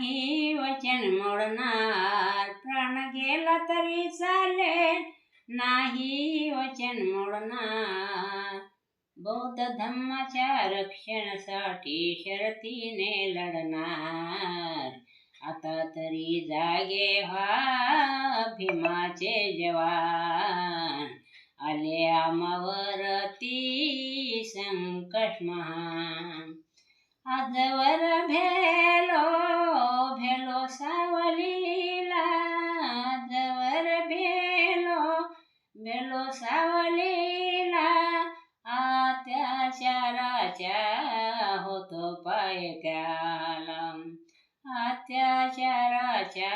नाही वचन मोडणार. प्राण गेला तरी चालेल. नाही वचन मोडणार. बौद्ध धम्माच्या रक्षणासाठी शरतीने लढणार. आता तरी जागे व्हा भीमाचे जवान. आले आमावरती संकट महान. आजवर भेलो सावलीला अत्याचाराच्या होतो पाय त्याला अत्याचाराच्या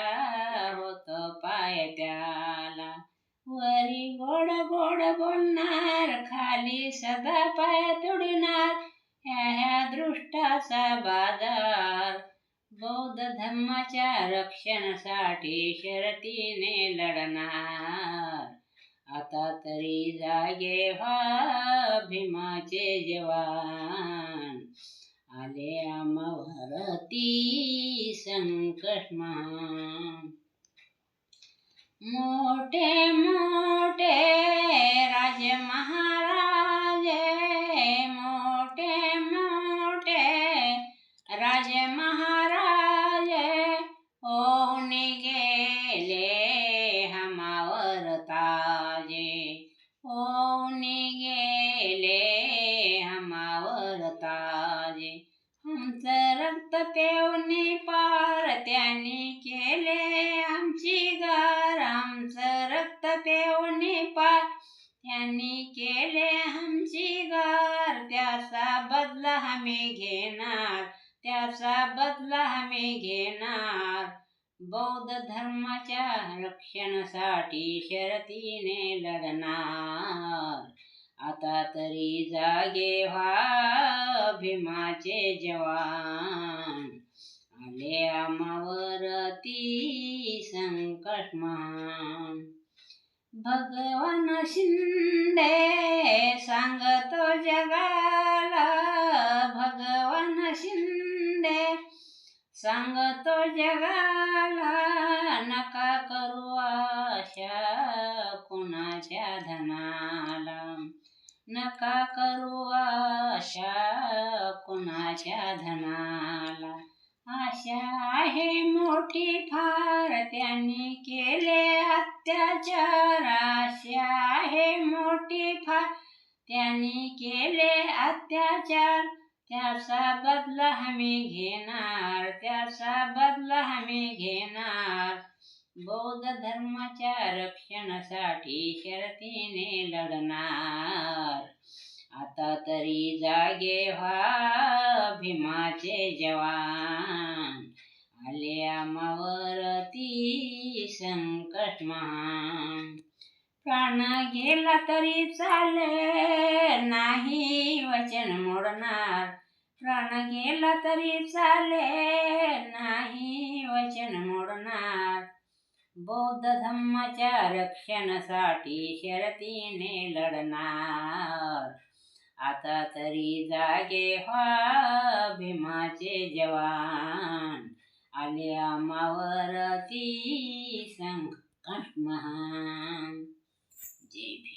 होतो पाय त्याला वरी गोड गोड बोलणार खाली सदा पाय तुडणार ह्या ह्या दृष्टाचा बाजार. बौद्ध धर्माच्या रक्षणासाठी शरतीने लढणार. आता तरी जागे व्हा भीमाचे जवान. आले आमवरती संकट महान. मोठे मोठे राजे महा आमचं रक्त पेवणी पार त्यांनी केले आमची गार. आमचं रक्त पेवणी पार त्यांनी केले आमची गार. त्याचा बदला आम्ही घेणार. त्याचा बदला आम्ही घेणार. बौद्ध धर्माच्या रक्षणासाठी शरतीने लढणार. आता तरी जागे व्हा. भीमाचे जवान. आले आमावरती संकट मान भगवान शिंदे सांगतो जगाला. भगवान शिंदे सांगतो जगाला. नका करू आशा कुणाच्या धनाला. आशा आहे मोठी फार त्यांनी केले अत्याचार. आशा आहे मोठी फार त्यांनी केले अत्याचार. त्याचा बदला आम्ही घेणार त्याचा बदला आम्ही घेणार. बौद्ध धर्माच्या रक्षणासाठी शरतीने लढणार. तरी जागे व्हा भीमाचे जवान. आले आमावरती संकट महान. प्राण गेला तरी चाले नाही वचन मोडणार. प्राण गेला तरी चाले नाही वचन मोडणार. बौद्ध धम्माच्या रक्षणासाठी शरतीने लढणार. आता तरी जागे व्हा भीमाचे जवान. आले आमावरती संकट महान. जय भी